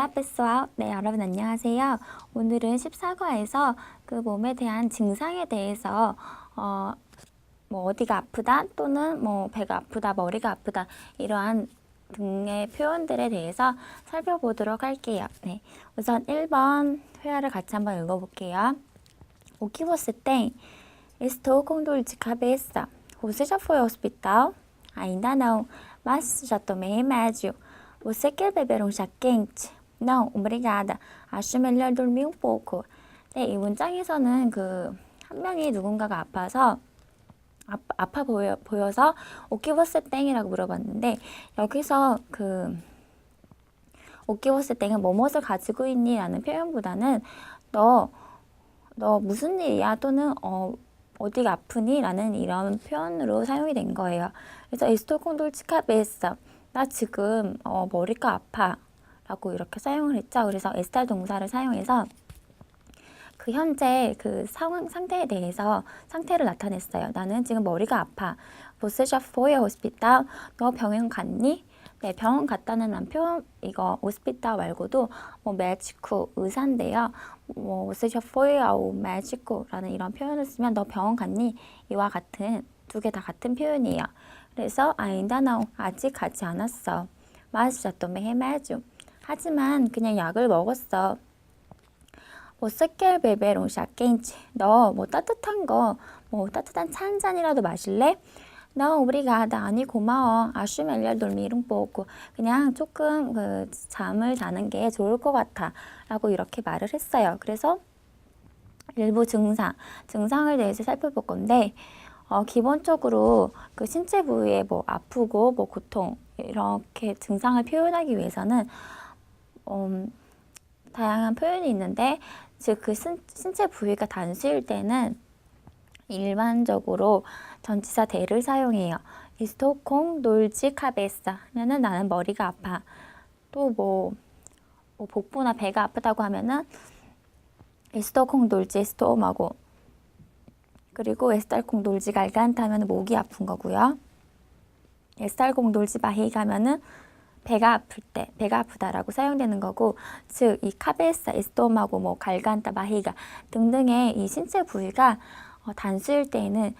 Olá pessoal. 네, 여러분 안녕하세요. 오늘은 14과에서 그 몸에 대한 증상에 대해서 어, 뭐 어디가 아프다 또는 뭐 배가 아프다, 머리가 아프다 이러한 등의 표현들에 대해서 살펴보도록 할게요. 네. 우선 1번 회화를 같이 한번 읽어볼게요. Você já foi ao hospital? Ainda não, mas já tomei remédio. Você quer beber um chá quente? Não, obrigada. Acho melhor dormir um pouco. 네, 이 문장에서는 그 한 명이 누군가가 아파서 아, 아파 보여, 보여서 오키버스 땡이라고 물어봤는데 여기서 그 오키버스 땡은 뭐뭇을 가지고 있니? 라는 표현보다는 너, 너 무슨 일이야? 또는 어, 어디가 아프니? 라는 이런 표현으로 사용이 된 거예요. 그래서 에스토콘 돌치카베스 나 지금 어, 머리가 아파 라고 이렇게 사용을 했죠. 그래서 에스탈 동사를 사용해서 그 현재 그 상황 상태에 대해서 상태를 나타냈어요. 나는 지금 머리가 아파. 보스샤 포에 호스피탈. 너 병원 갔니? 네, 병원 갔다는 한 표현 이거 호스피탈 말고도 뭐 매치쿠 의사인데요. 뭐 포에 아우 매치쿠라는 이런 표현을 쓰면 너 병원 갔니? 이와 같은 두 개 다 같은 표현이에요. 그래서 아인다 나우 아직 가지 않았어. 마시자 또 매해매주. 하지만 그냥 약을 먹었어. 뭐 스켈 베베 롱 샤케인치 너 뭐 따뜻한 거 뭐 따뜻한 차 한 잔이라도 마실래? 너 우리가 나 아니 고마워 아슈멜리아 돌미름 보고 그냥 조금 그 잠을 자는 게 좋을 것 같아 라고 이렇게 말을 했어요 그래서 일부 증상 증상을 대해서 살펴볼 건데 어, 기본적으로 그 신체 부위에 뭐 아프고 뭐 고통 이렇게 증상을 표현하기 위해서는 음, 다양한 표현이 있는데 즉 그 신체 부위가 단수일 때는 일반적으로 전치사 대를 사용해요. 이스토콩 놀지 카베사 하면은 나는 머리가 아파. 또뭐 뭐 복부나 배가 아프다고 하면은 이스토콩 놀지 스토마고 그리고 에스탈콩 놀지 갈간타 하면 목이 아픈 거고요. 에스탈콩 놀지 바히가 하면은 배가 아플 때 배가 아프다라고 사용되는 거고 즉 이 카베사, 에스토마고 뭐 갈간타, 마히가 등등의 이 신체 부위가 어, 단수일 때에는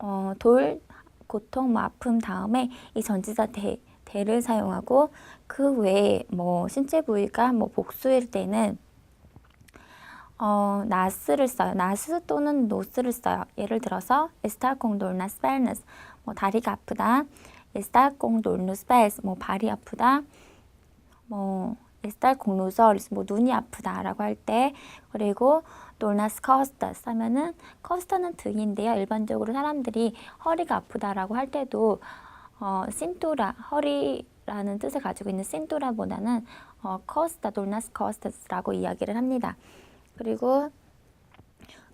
어, 돌, 고통, 뭐 아픔 다음에 이 전치사 대, 대를 사용하고 그 외에 뭐 신체 부위가 뭐 복수일 때는 어, 나스를 써요. 나스 또는 노스를 써요. 예를 들어서 에스타콩 돌 나 스펠너스 뭐 다리가 아프다. 에스타콩 돌누 스펠스 뭐 발이 아프다. 뭐 에스탈콩 노설스 뭐 눈이 아프다라고 할 때 그리고 돌나스 커스터스 하면은 커스터는 등인데요. 일반적으로 사람들이 허리가 아프다라고 할 때도 어, 신토라 허리라는 뜻을 가지고 있는 신토라보다는 어, 커스타 돌나스 커스터스라고 이야기를 합니다. 그리고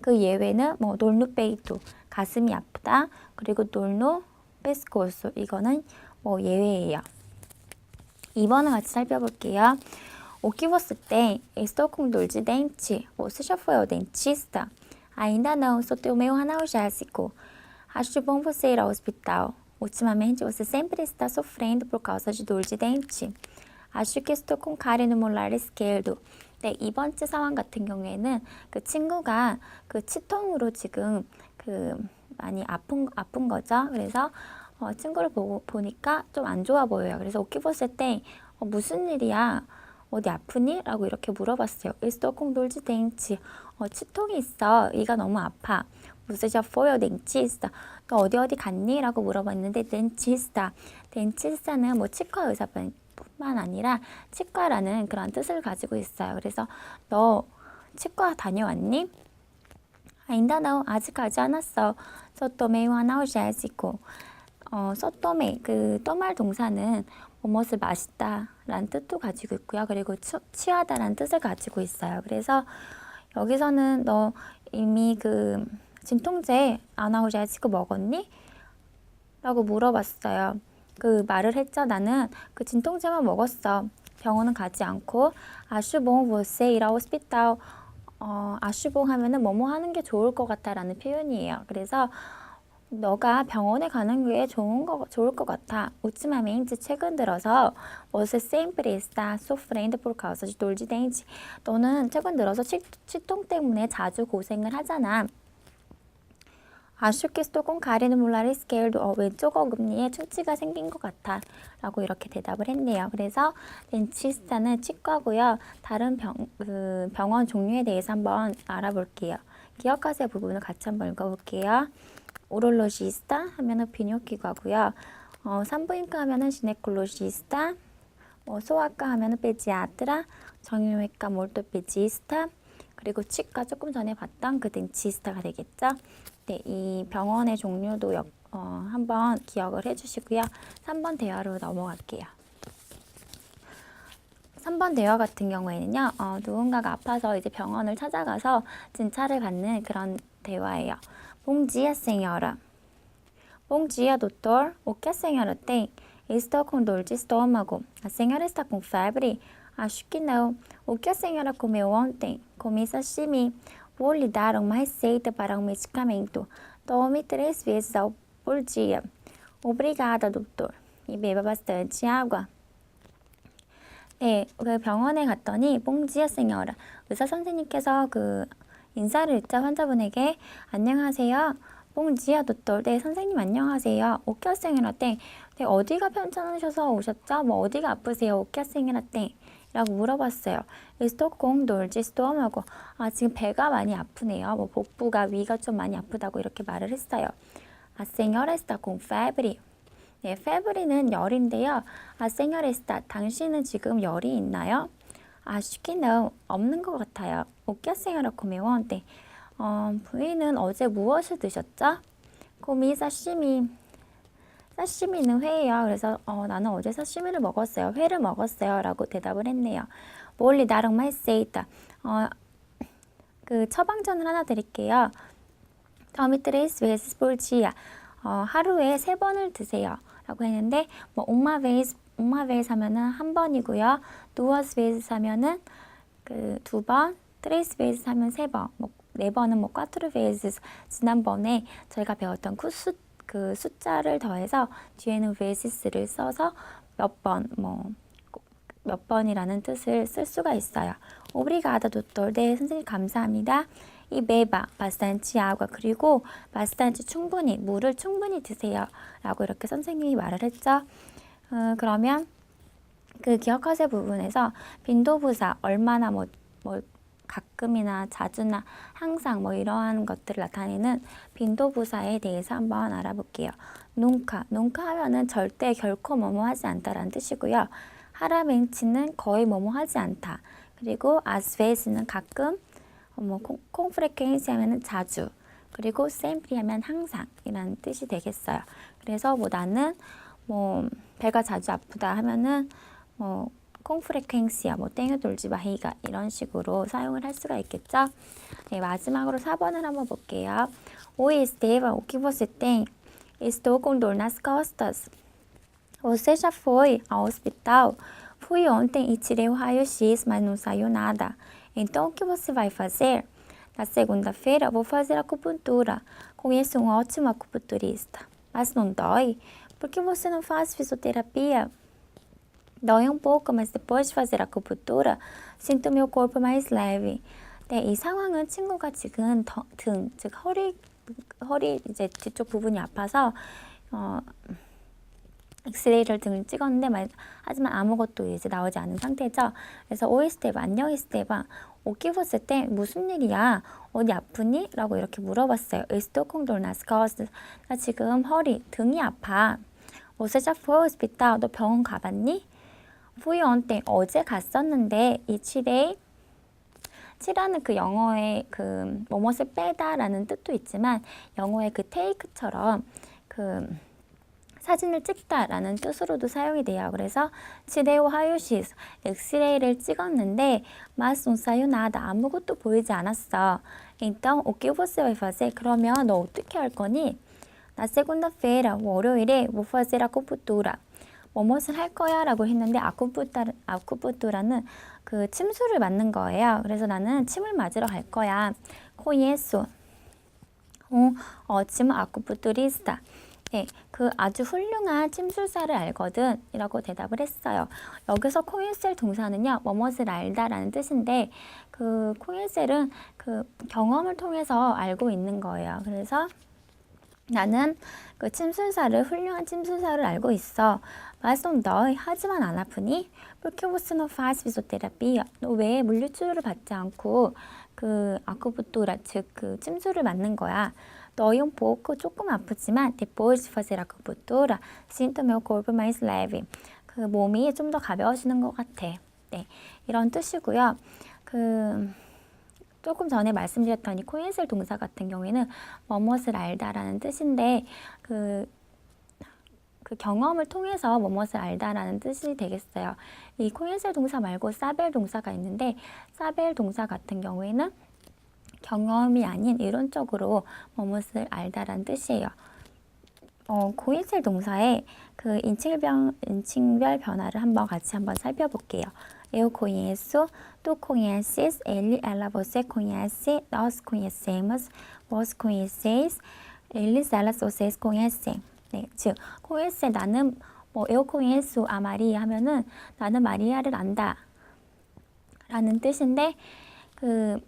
그 예외는 뭐 놀누 베이토 가슴이 아프다. 그리고 놀누 베스코스 이거는 뭐 예외예요. 2번을 같이 살펴볼게요. Foi ao dentista? Ainda não, só tenho meu analgésico. Acho bom você ir ao hospital. Ultimamente você sempre está sofrendo por causa de dor de dente. Acho que estou com cárie no molar esquerdo. 네, 이번 주 상황 같은 경우에는 그 친구가 그 치통으로 지금 그 많이 아픈 아픈 거죠. 그래서 어, 친구를 보고 보니까 좀 안 좋아 보여요. 그래서 오키 봤을 때 어, 무슨 일이야? 어디 아프니? 라고 이렇게 물어봤어요. 일스토콩 돌지 댕치. 어, 치통이 있어. 이가 너무 아파. 무스샤 포요 댕치스타. 너 어디 어디 갔니? 라고 물어봤는데 댕치스타. 댕치스타는 뭐 치과 의사뿐만 아니라 치과라는 그런 뜻을 가지고 있어요. 그래서 너 치과 다녀왔니? 너 아직 가지 않았어. 소토메 와 나오샤지고. 어, 소토메 그 떠말 동사는 무엇을 맛있다라는 뜻도 가지고 있고요. 그리고 취, 취하다 라는 뜻을 가지고 있어요. 그래서 여기서는 너 이미 그 진통제 아나오자지고 먹었니? 라고 물어봤어요. 그 말을 했죠. 나는 그 진통제만 먹었어. 병원은 가지 않고 아슈 봉 보세 이라 호스피탈 어, 아슈봉 하면은 뭐뭐 하는 게 좋을 것 같다라는 표현이에요. 그래서 너가 병원에 가는 게 좋은 거, 좋을 것 같아. ultimamente 최근 들어서 você sempre está sofrendo por. 너는 최근 들어서 치, 치통 때문에 자주 고생을 하잖아. Com cárie no molar esquerdo. 어, 왼쪽 어금니에 충치가 생긴 것 같아. 라고 이렇게 대답을 했네요. 그래서 덴치스타는 치과고요. 다른 병, 그 병원 종류에 대해서 한번 알아볼게요. 기억하세요 부분을 같이 한번 읽어볼게요. 오롤로시스타 하면은 비뇨기과고요. 어, 산부인과 하면은 시네콜로시스타, 뭐 소아과 하면은 페지아트라, 정형외과 몰토페지스타, 그리고 치과 조금 전에 봤던 그 덴치스타가 되겠죠. 네, 이 병원의 종류도 역, 어, 한번 기억을 해주시고요. 3번 대화로 넘어갈게요. 3번 대화 같은 경우에는요, 어, 누군가가 아파서 이제 병원을 찾아가서 진찰을 받는 그런 대화예요. A senhora tem? Estou com dor de estômago. A senhora está com febre? Acho que não. O que a senhora comeu ontem? Comi sashimi. Vou lhe dar uma receita para um medicamento. Tome três vezes ao por dia. Obrigada, doutor. E beba bastante água. 네, 그 병원에 갔더니 뽕지아 생여라 의사 선생님께서 그 인사를 듣자 환자분에게 안녕하세요. 뽕지아 도tor 네 선생님 안녕하세요. 오키아생이라 땡. 네 어디가 편찮으셔서 오셨죠? 뭐 어디가 아프세요? 오키아생이라 땡. 라고 물어봤어요. 스토콩 놀지 스토엄하고 아 지금 배가 많이 아프네요. 뭐 복부가 위가 좀 많이 아프다고 이렇게 말을 했어요. 아 생여레스타 공 febre. 네, 페브리는 열인데요. 아, 세뇨레스타, 당신은 지금 열이 있나요? 아, 쉽기는 없는 것 같아요. 코메원 네. 어, 부인은 어제 무엇을 드셨죠? 고미 사시미. 사시미는 회예요. 그래서 어, 나는 어제 사시미를 먹었어요. 회를 먹었어요. 라고 대답을 했네요. 몰리 나랑 말세이다. 어, 그 처방전을 하나 드릴게요. 더미트레이스 웨스 볼지야. 어, 하루에 세 번을 드세요. 라고 했는데 뭐 옥마 베이스 옥마 베이스 하면은 한 번이고요. 누어스 베이스 하면은 그 두 번, 트레이스 베이스 하면 세 번, 뭐 네 번은 뭐 꽈트로 베이스 지난번에 저희가 배웠던 쿠수 그 숫자를 더해서 뒤에는 베이시스를 써서 몇 번, 뭐 몇 번이라는 뜻을 쓸 수가 있어요. 오브리가다 도tor. 네, 선생님 감사합니다. 이 메바, 바스탄치 아과 그리고 바스탄치 충분히 물을 충분히 드세요. 라고 이렇게 선생님이 말을 했죠. 어, 그러면 그 기억하세 부분에서 빈도부사 얼마나 뭐, 뭐 가끔이나 자주나 항상 뭐 이러한 것들을 나타내는 빈도부사에 대해서 한번 알아볼게요. 눈카, 눈카 하면은 절대 결코 뭐뭐 하지 않다라는 뜻이고요. 하라멘치는 거의 뭐뭐 하지 않다. 그리고 아스베스는 가끔 뭐 콩, 프레켄시 하면은 자주 그리고 샘프리 하면 항상 이라는 뜻이 되겠어요. 그래서 뭐 나는 뭐 배가 자주 아프다 하면은 뭐 콩프레켄시야 뭐 땡을 돌지 마이가 이런 식으로 사용을 할 수가 있겠죠. 네, 마지막으로 4번을 한번 볼게요. Oi, Estevam, o que você tem? Estou com dor nas costas. Você já foi ao hospital? Fui ontem e tirei o raio-x, mas não saiu nada. Então, o que você vai fazer? Na segunda-feira, vou fazer acupuntura. Conheço um ótimo acupunturista. Mas não dói? Por que você não faz fisioterapia? Dói um pouco, mas depois de fazer acupuntura, sinto meu corpo mais leve. 네, 이 상황은 친구가 지금 더, 등, 즉 허리, 허리 이제 뒤쪽 부분이 아파서 어, 엑스레이를 등을 찍었는데 말, 하지만 아무것도 이제 나오지 않은 상태죠. 그래서 오이스테바 안녕 이스테바 오키보스 때 무슨 일이야? 어디 아프니? 라고 이렇게 물어봤어요. 에스토콩돌 나 스카워스 나 지금 허리 등이 아파. 오세자 포스피타 너 병원 가봤니? 후이언 때 어제 갔었는데 이 칠에 칠하는 그 영어의 그 뭐뭇을 빼다라는 뜻도 있지만 영어의 그 테이크처럼 그 사진을 찍다라는 뜻으로도 사용이 돼요. 그래서 치레오 하유시스 엑스레이를 찍었는데 마스온사유 나다 아무것도 보이지 않았어. 일단 오케보스 와이파세 그러면 너 어떻게 할 거니? 나 세군다 페라 월요일에 모파세라 코푸뚜라 뭐뭇을 할 거야 라고 했는데 아쿠푸따, 아쿠푸뚜라는 그 침수를 맞는 거예요. 그래서 나는 침을 맞으러 갈 거야. 코이에소 공 어치마 아쿠푸뚜리스타. 네, 그 아주 훌륭한 침술사를 알거든 이라고 대답을 했어요. 여기서 콩일셀 동사는요, 뭐뭇을 알다라는 뜻인데 그 콩일셀은 그 경험을 통해서 알고 있는 거예요. 그래서 나는 그 침술사를 훌륭한 침술사를 알고 있어. 말씀 너 하지만 안 아프니? faz fisioterapia? 너왜 물리치료를 받지 않고 그 아쿠푸토라 즉 그 침술을 맞는 거야? 너희 um pouco 조금 아프지만 meu corpo mais leve. 그 몸이 좀 더 가벼워지는 것 같아. 네, 이런 뜻이고요. 그 조금 전에 말씀드렸던 이 코인슬 동사 같은 경우에는 뭐뭇을 알다라는 뜻인데 그, 그 경험을 통해서 뭐뭇을 알다라는 뜻이 되겠어요. 이 코인슬 동사 말고 사벨 동사가 있는데 사벨 동사 같은 경우에는 경험이 아닌 이론적으로 뭐뭇을 알다라는 뜻이에요. 어, 고인슬 동사의 그 인칭별, 인칭별 변화를 한번 같이 한번 살펴볼게요. Eu conheço, tu conheces, ele, ela, você conhece, nós conhecemos, vós conheceis, eles, elas, vocês conhecem. 네, 즉, conhece 나는 뭐 eu conheço a Maria 하면은 나는 마리아를 안다 라는 뜻인데 그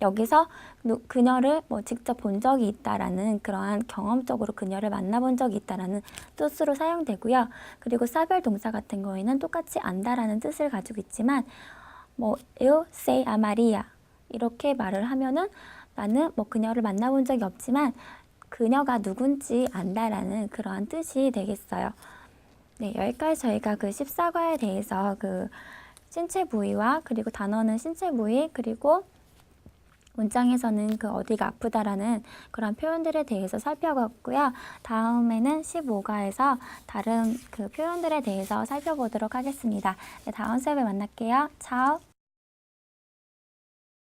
여기서 누- 그녀를 뭐 직접 본 적이 있다라는 그러한 경험적으로 그녀를 만나본 적이 있다라는 뜻으로 사용되고요. 그리고 사별 동사 같은 경우에는 똑같이 안다라는 뜻을 가지고 있지만 뭐 eu sei a Maria 이렇게 말을 하면은 나는 뭐 그녀를 만나본 적이 없지만 그녀가 누군지 안다라는 그러한 뜻이 되겠어요. 네, 여기까지 저희가 그 14과에 대해서 그 신체 부위와 그리고 단어는 신체 부위 그리고 문장에서는 그 어디가 아프다라는 그런 표현들에 대해서 살펴봤고요. 다음에는 15과에서 다른 그 표현들에 대해서 살펴보도록 하겠습니다. 네, 다음 수업에 만날게요. 차오.